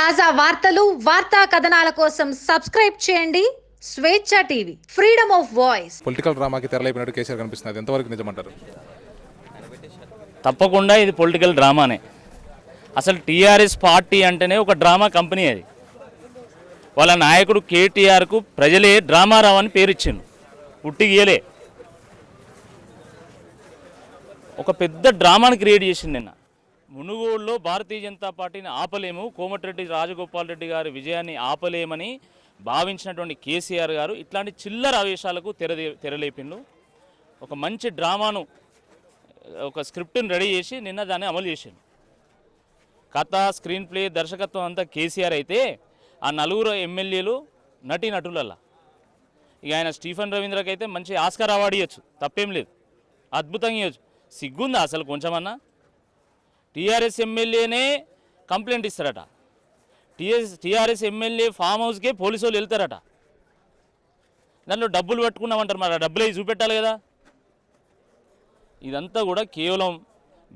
తాజా వార్తలు వార్తా కథనాల కోసం సబ్స్క్రైబ్ చేయండి. Swecha TV freedom of voice. Political డ్రామాకి తెరలేపినట్టు కేసీఆర్ కనిపిస్తుంది ఎంతవరకు నిజమంటారు? తప్పకుండా ఇది పొలిటికల్ డ్రామానే. అసలు టీఆర్ఎస్ పార్టీ అంటేనే ఒక డ్రామా కంపెనీ అది. వాళ్ళ నాయకుడు కేటీఆర్కు ప్రజలే డ్రామారావు అని పేరు ఇచ్చిండు పుట్టి గీయలే. ఒక పెద్ద డ్రామాని క్రియేట్ చేసిండు నిన్న. మునుగోడులో భారతీయ జనతా పార్టీని ఆపలేము. కోమటిరెడ్డి రాజగోపాల్ రెడ్డి గారి విజయాన్ని ఆపలేమని భావించినటువంటి కేసీఆర్ గారు ఇట్లాంటి చిల్లర ఆవేశాలకు తెరదే తెరలేపిండు ఒక మంచి డ్రామాను ఒక స్క్రిప్ట్ని రెడీ చేసి నిన్న దాన్ని అమలు చేసిండు కథ స్క్రీన్ ప్లే దర్శకత్వం అంతా కేసీఆర్ అయితే ఆ నలుగురు ఎమ్మెల్యేలు నటీ నటులల్లా. ఇక ఆయన స్టీఫెన్ రవీంద్రకి అయితే మంచి ఆస్కార్ అవార్డు ఇవ్వచ్చు తప్పేం లేదు. అద్భుతంగా ఇవ్వచ్చు సిగ్గుందా అసలు కొంచెమన్నా? టీఆర్ఎస్ ఎమ్మెల్యేనే కంప్లైంట్ ఇస్తారట. టీఎస్ టీఆర్ఎస్ ఎమ్మెల్యే ఫామ్ హౌస్కే పోలీసు వాళ్ళు వెళ్తారట. దాంట్లో డబ్బులు పట్టుకున్నామంటారు మరి ఆ డబ్బులు అవి చూపెట్టాలి కదా. ఇదంతా కూడా కేవలం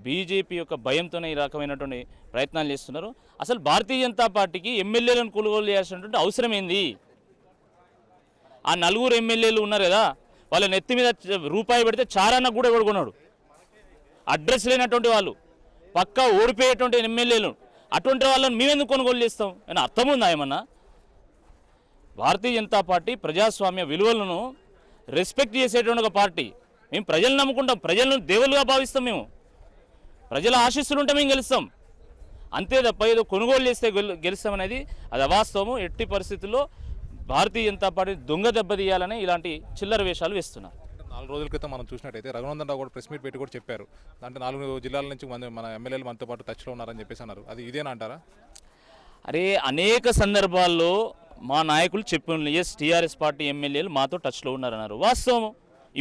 బీజేపీ యొక్క భయంతోనే ఈ రకమైనటువంటి ప్రయత్నాలు చేస్తున్నారు. అసలు భారతీయ జనతా పార్టీకి ఎమ్మెల్యేలను కొనుగోలు చేయాల్సినటువంటి అవసరం ఏంది? ఆ నలుగురు ఎమ్మెల్యేలు ఉన్నారు కదా వాళ్ళ నెత్తి మీద రూపాయి పెడితే చారాన్న కూడా ఎవడుకున్నాడు అడ్రస్ లేనటువంటి వాళ్ళు. పక్కా ఓడిపోయేటువంటి ఎమ్మెల్యేలు. అటువంటి వాళ్ళని మేమెందుకు కొనుగోలు చేస్తాం? అని అర్థం ఉందా ఏమన్నా? భారతీయ జనతా పార్టీ ప్రజాస్వామ్య విలువలను రెస్పెక్ట్ చేసేటువంటి ఒక పార్టీ. మేము ప్రజలను నమ్ముకుంటాం. ప్రజలను దేవులుగా భావిస్తాం మేము. ప్రజల ఆశీస్సులు ఉంటే మేము గెలుస్తాం. అంతే తప్ప ఏదో కొనుగోలు చేస్తే గెలు గెలుస్తామనేది అది అవాస్తవము. ఎట్టి పరిస్థితుల్లో భారతీయ జనతా పార్టీ దొంగ దెబ్బతీయాలని ఇలాంటి చిల్లర వేషాలు వేస్తున్నారు. నాలుగు రోజుల క్రితం మనం చూసినట్టయితే రఘునందన్ రావు కూడా ప్రెస్ మీట్ పెట్టి కూడా చెప్పారు. అంటే నాలుగు జిల్లాల నుంచి మన మన ఎమ్మెల్యేలు మనతో పాటు టచ్లో ఉన్నారని చెప్పేసి అన్నారు. అది ఇదేనా అంటారా? అరే అనేక సందర్భాల్లో మా నాయకులు చెప్పిన ఎస్ టీఆర్ఎస్ పార్టీ ఎమ్మెల్యేలు మాతో టచ్లో ఉన్నారన్నారు. వాస్తవం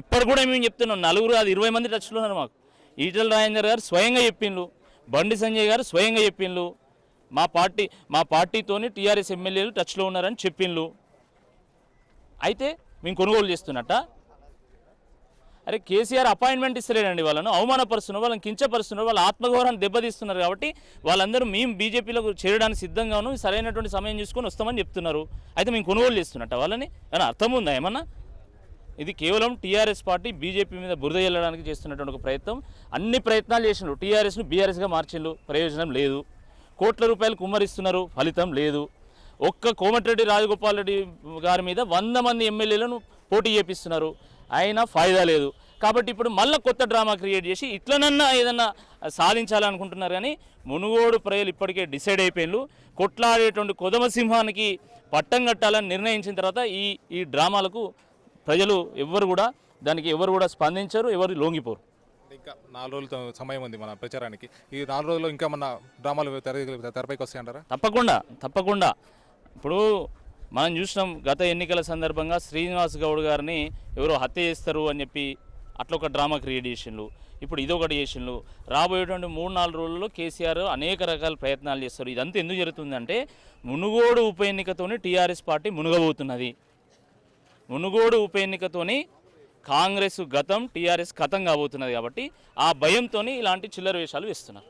ఇప్పుడు కూడా మేము చెప్తున్నాం. నలుగురు అది ఇరవై మంది టచ్లో ఉన్నారు మాకు. ఈటల రాజేందర్ గారు స్వయంగా చెప్పిండ్రు. బండి సంజయ్ గారు స్వయంగా చెప్పిండ్రు. మా పార్టీ మా పార్టీతోని టీఆర్ఎస్ ఎమ్మెల్యేలు టచ్లో ఉన్నారని చెప్పిండ్రు. అయితే మేము కొనుగోలు చేస్తున్నట్ట? అరే కేసీఆర్ అపాయింట్మెంట్ ఇస్తలేడండి వాళ్ళను అవమానపరుస్తున్నారు వాళ్ళని కించపరుస్తున్నారు వాళ్ళ ఆత్మగౌరవాన్ని దెబ్బతీస్తున్నారు కాబట్టి వాళ్ళందరూ మేము బీజేపీలో చేరడానికి సిద్ధంగాను సరైనటువంటి సమయం చూసుకొని వస్తామని చెప్తున్నారు. అయితే మేము కొనుగోలు చేస్తున్నట్ట వాళ్ళని? ఏమైనా అర్థం ఉందా ఏమన్నా? ఇది కేవలం టీఆర్ఎస్ పార్టీ బీజేపీ మీద బురద వెళ్ళడానికి చేస్తున్నటువంటి ఒక ప్రయత్నం. అన్ని ప్రయత్నాలు చేసినారు టీఆర్ఎస్ను బీఆర్ఎస్గా మార్చిండ్రు. ప్రయోజనం లేదు. కోట్ల రూపాయలు కుమ్మరిస్తున్నారు. ఫలితం లేదు. ఒక్క కోమటిరెడ్డి రాజగోపాల్ రెడ్డి గారి మీద వంద మంది ఎమ్మెల్యేలను పోటీ చేపిస్తున్నారు. అయినా ఫాయిదా లేదు. కాబట్టి ఇప్పుడు మళ్ళీ కొత్త డ్రామా క్రియేట్ చేసి ఇట్లనన్నా ఏదన్నా సాధించాలనుకుంటున్నారు కానీ మునుగోడు ప్రజలు ఇప్పటికే డిసైడ్ అయిపోయిన్రు కొట్లాడేటువంటి కొదమ సింహానికి పట్టం కట్టాలని నిర్ణయించిన తర్వాత ఈ ఈ డ్రామాలకు ప్రజలు ఎవ్వరు కూడా దానికి ఎవరు కూడా స్పందించరు ఎవరు లొంగిపోరు. ఇంకా నాలుగు రోజులతో సమయం ఉంది మన ప్రచారానికి. ఈ నాలుగు రోజుల్లో ఇంకా మన డ్రామాలు తెర తెరపైకి వస్తాయంటారా? తప్పకుండా తప్పకుండా. ఇప్పుడు మనం చూసినాం గత ఎన్నికల సందర్భంగా శ్రీనివాస్ గౌడ్ గారిని ఎవరో హత్య చేస్తారు అని చెప్పి అట్లా ఒక డ్రామా క్రియేట్ చేసిండ్రు ఇప్పుడు ఇదొకటి చేసిండ్రు రాబోయేటువంటి మూడు నాలుగు రోజుల్లో కేసీఆర్ అనేక రకాల ప్రయత్నాలు చేస్తారు. ఇదంతా ఎందుకు జరుగుతుందంటే మునుగోడు ఉప ఎన్నికతోని టీఆర్ఎస్ పార్టీ మునుగబోతున్నది. మునుగోడు ఉప ఎన్నికతోని కాంగ్రెస్ గతం టీఆర్ఎస్ కథం కాబోతున్నది కాబట్టి ఆ భయంతో ఇలాంటి చిల్లర వేషాలు వేస్తున్నారు.